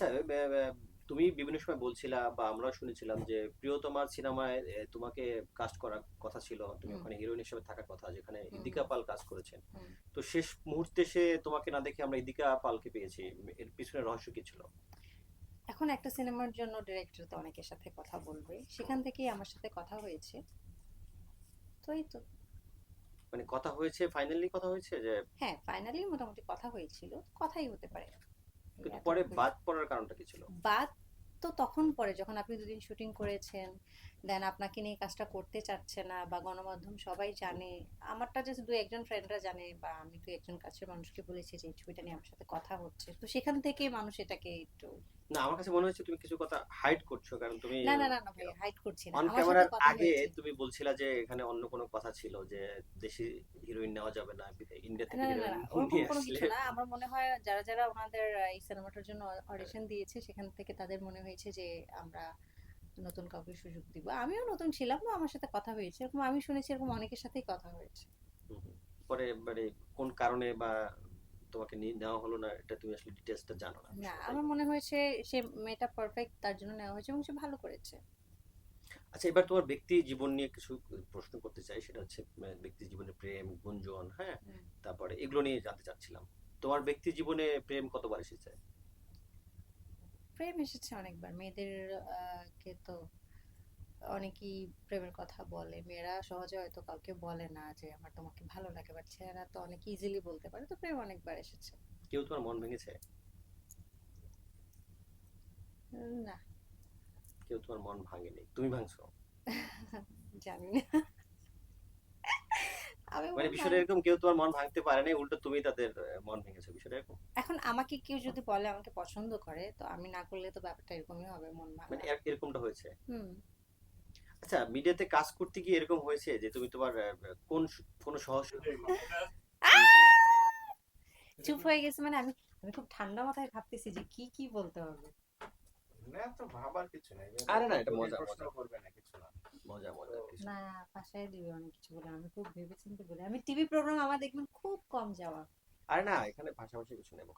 আচ্ছা তুমি বিভিন্ন সময় বলছিলা বা আমরা শুনেছিলাম যে প্রিয়তমার সিনেমায় তোমাকে কাস্ট করার কথা ছিল। তুমি ওখানে হিরোইন হিসেবে থাকার কথা যেখানে ইদিকা পাল কাজ করেছেন। তো শেষ মুহূর্তে সে তোমাকে না দেখে আমরা ইদিকা পালকে পেয়েছি। এর পিছনে রহস্য কি ছিল? এখন একটা সিনেমার জন্য ডিরেক্টর তো অনেকের সাথে কথা বলবে। সেখান থেকেই আমার সাথে কথা হয়েছে। তো এই তো। মানে কথা হয়েছে ফাইনালি কথা হয়েছে যে হ্যাঁ ফাইনালি মোটামুটি কথা হয়েছিল। কথাই হতে পারে কিন্তু পরে বাদ পড়ার কারণটা কি ছিল? বাদ তো তখন পরে যখন আপনি দুদিন শুটিং করেছেন দেন আপনাকে নিয়ে কাজটা করতে চাচ্ছে না বা গণমাধ্যম সবাই জানে। আমারটা জাস্ট দু একজন ফ্রেন্ডরা জানে বা আমি দু একজন কাছের মানুষকে বলেছি যে এই ছবিটা নিয়ে আমার সাথে কথা হচ্ছে। তো সেখান থেকে মানুষ এটাকে একটু না আমার কাছে মনে হচ্ছে তুমি কিছু কথা হাইড করছ কারণ তুমি না না না না ভাই হাইড করছি না। অন ক্যামেরার আগে তুমি বলছিলা যে এখানে অন্য কোনো কথা ছিল যে দেশি হিরোইন নেওয়া যাবে না ইন্ডিয়া থেকে না না না হিরোইন কোনো কিছু না। আমার মনে হয় যারা যারা ওনাদের এই সিনেমাটার জন্য অডিশন দিয়েছে সেখান থেকে তাদের মনে হয়েছে যে আমরা নতুন কাউকে সুযোগ দিব। আমিও নতুন ছিলাম না আমার সাথে কথা হয়েছে। এরকম আমি শুনেছি এরকম অনেকের সাথেই কথা হয়েছে। পরে মানে কোন কারণে বা তোমাকে নিয়ে নেওয়া হলো না এটা তুমি আসলে ডিটেলসটা জানো না না আমার মনে হয়েছে সে মেয়েটা পারফেক্ট তার জন্য নেওয়া হয়েছে এবং সে ভালো করেছে। আচ্ছা এবার তোমার ব্যক্তি জীবন নিয়ে কিছু প্রশ্ন করতে চাই সেটা হচ্ছে ব্যক্তি জীবনে প্রেম গুঞ্জন হ্যাঁ? তারপরে এগুলো নিয়ে জানতে চাচ্ছিলাম। তোমার ব্যক্তি জীবনে প্রেম কতবার এসেছে? প্রেম এসেছে অনেকবার। মেয়েদের কে তো অনেকেই প্রেমের কথা বলে। মেয়েরা সহজে হয়তো কাউকে বলে না যে আমার তোমাকে ভালো লাগে। বাট ছেলেরা তো অনেক ইজিলি বলতে পারে। তো প্রেম অনেকবার এসেছে। কেউ তোমার মন ভেঙেছে? না। কেউ তোমার মন ভাঙেনি। তুমি ভাঙছো? জানি না। মানে বিষয়টা এরকম কেউ তোমার মন ভাঙতে পারে না উল্টো তুমি তাদের মন ভেঙেছো বিষয়টা এরকম? এখন আমাকে কেউ যদি বলে আমাকে পছন্দ করে তো আমি না করলে তো ব্যাপারটা এরকমই হবে মন মানে ভাঙা এরকমটা হয়েছে? হুম। আচ্ছা মিডিয়াতে কাজ করতে গিয়ে এরকম হয়েছে যে তুমি তোমার কোন কোন সহজ চুপ হয়ে গেছে মানে আমি আমি খুব ঠান্ডা মাথায় ভাবতেছি যে কি কি বলতে হবে? না তো ভাবার কিছু নাই। আরে না, এটা মজা, মজা। করবে না কিছু না মজা মজা। না পাশায় দিবে অনেক কিছু বলে আমি খুব ভেবেচিন্তে বলি। আমি টিভি প্রোগ্রাম আমার দেখবেন খুব কম যাওয়া। আরে না এখানে ভাষাভাষি কিছু নেই।